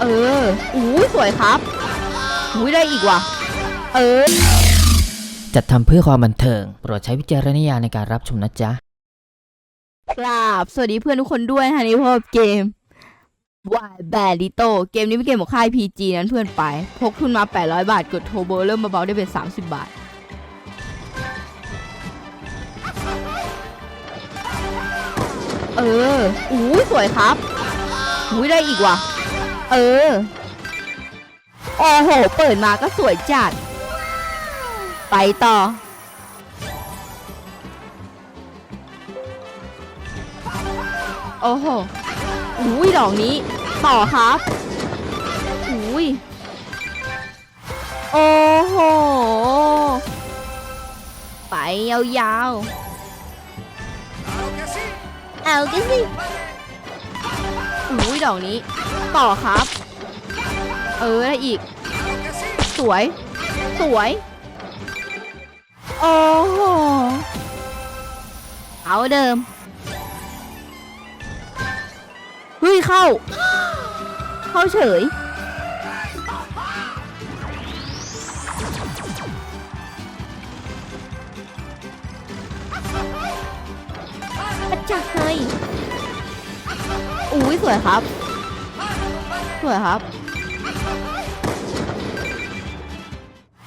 เอออู้สวยครับอุ้ยได้อีกว่ะ เออ จัดทำเพื่อความบันเทิง โปรดใช้วิจารณญาณในการรับชมนะจ๊ะ กราบ สวัสดีเพื่อนทุกคนด้วยนะคะนี่พบเกมวายแบดิโต เกมนี้เป็นเกมของค่าย PG นั้นเพื่อนไป พกทุนมา 800 บาท กดโทรโบเริ่มเบาๆได้เป็น 30 บาท เอออู้สวยครับอุ้ยได้อีกว่ะ เออ โอ้โห เปิดมาก็สวยจัด ไปต่อ โอ้โหอุ้ยดอกนี้ ต่อครับ อุ้ย โอ้โห ไปยาวๆ เอากันสิ อุ้ยดอกนี้ ต่อครับ เออได้อีก สวย สวย โอ้โห เอาเดิม เฮ้ยเข้า เข้าเฉย สวยครับ สวยครับ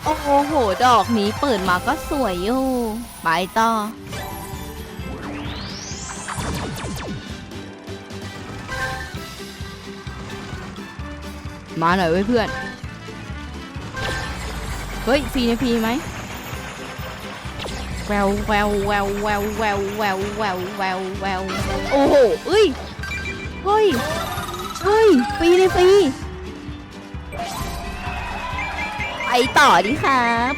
โอ้โห ดอกนี้เปิดมาก็สวยอยู่ ไปต่อ มาหน่อยเว้ยเพื่อน เฮ้ยฟรีในฟรีไหมแววแววแววแววแววแววแววแววแววโอ้โหเอ้ย เฮ้ย เฮ้ยฟรีในฟรีไปต่อดีครับ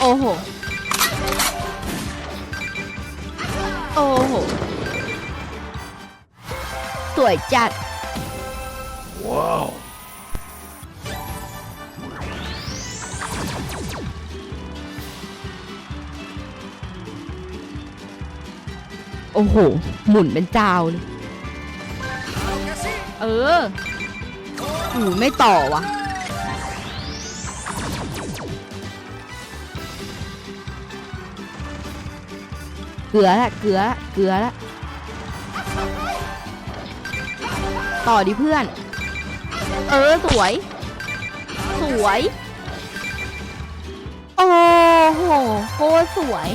โอ้โห โอ้โห สวยจัด ว้าว โอ้โห หมุนเป็นจาวเลย เออหูไม่ต่อวะเกลือละเกลือละเกลือละต่อดิเพื่อน เออ สวย สวย โอ้โหโคตรสวย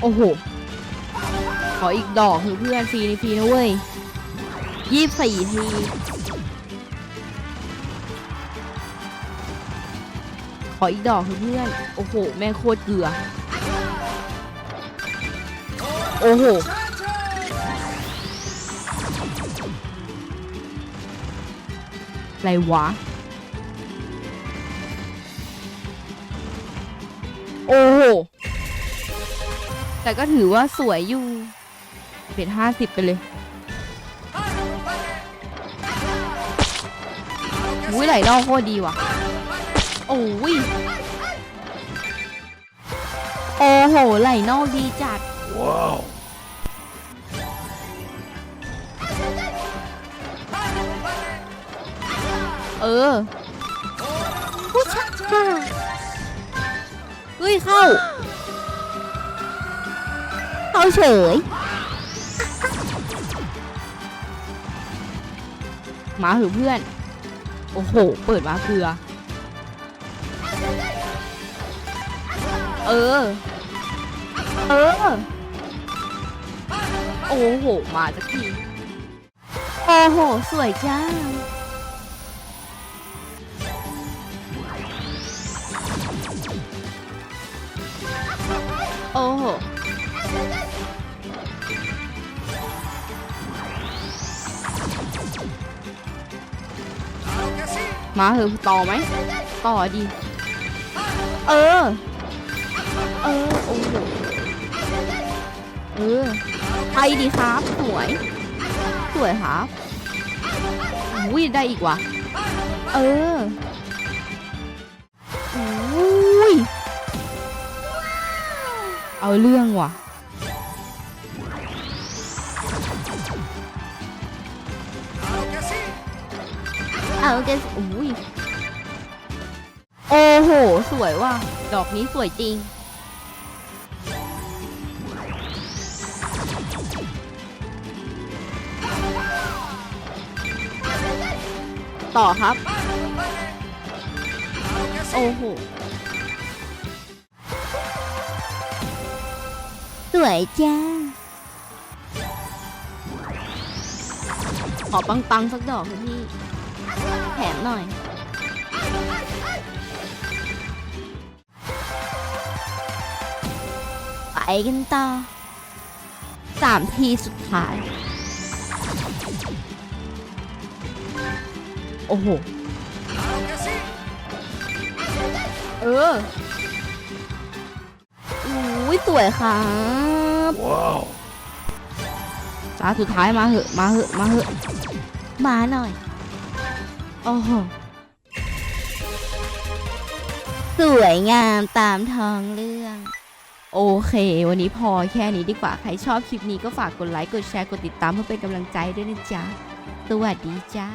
โอ้โห ขออีกดอกเถอะเพื่อนฟรีในฟรีนะเว้ยยี่สิบสี่ทีขออีกดอกเถอะเพื่อน โอ้โห แม่โคตรเกลือ โอ้โหอะไรวะ โอ้โห แต่ก็ถือว่าสวยอยู่เป็นห้าสิบไปเลยอุ้ยไหลนอกโคตรดีว่ะ โอ้ย โอ้โห ไหลนอกดีจัดเออผู้ชายเฮ้ย เข้า เขาเฉย มาเถอเพื่อน โอ้โห เปิดมาเกลือ เออ เออ โอ้โห มาสักที โอ้โห สวยจ้า มาเถอะต่อไหมต่อดี เออ เออ โอ้โห เออ ไปดีครับ สวย สวยครับอุ้ยได้อีกว่ะ เอออุ้ยเอาเรื่องว่ะ เอาเกสอุ้ยโอ้โห สวยว่ะ ดอกนี้สวยจริง ต่อครับ โอ้โห สวยจ้า ขอปังๆสักดอกเถอะพี่ แถมหน่อย ไปกันต่อสามทีสุดท้าย โอ้โห เอออุ้ยสวยครับว้าวตาสุดท้ายมาเหอะ มาเหอะ มาเหอะ มาหน่อย โอ้โหสวยงามตามท้องเรื่อง โอเค วันนี้พอแค่นี้ดีกว่า ใครชอบคลิปนี้ก็ฝากกดไลค์ กดแชร์ กดติดตามเพื่อเป็นกำลังใจด้วยนะจ๊ะ สวัสดีจ้า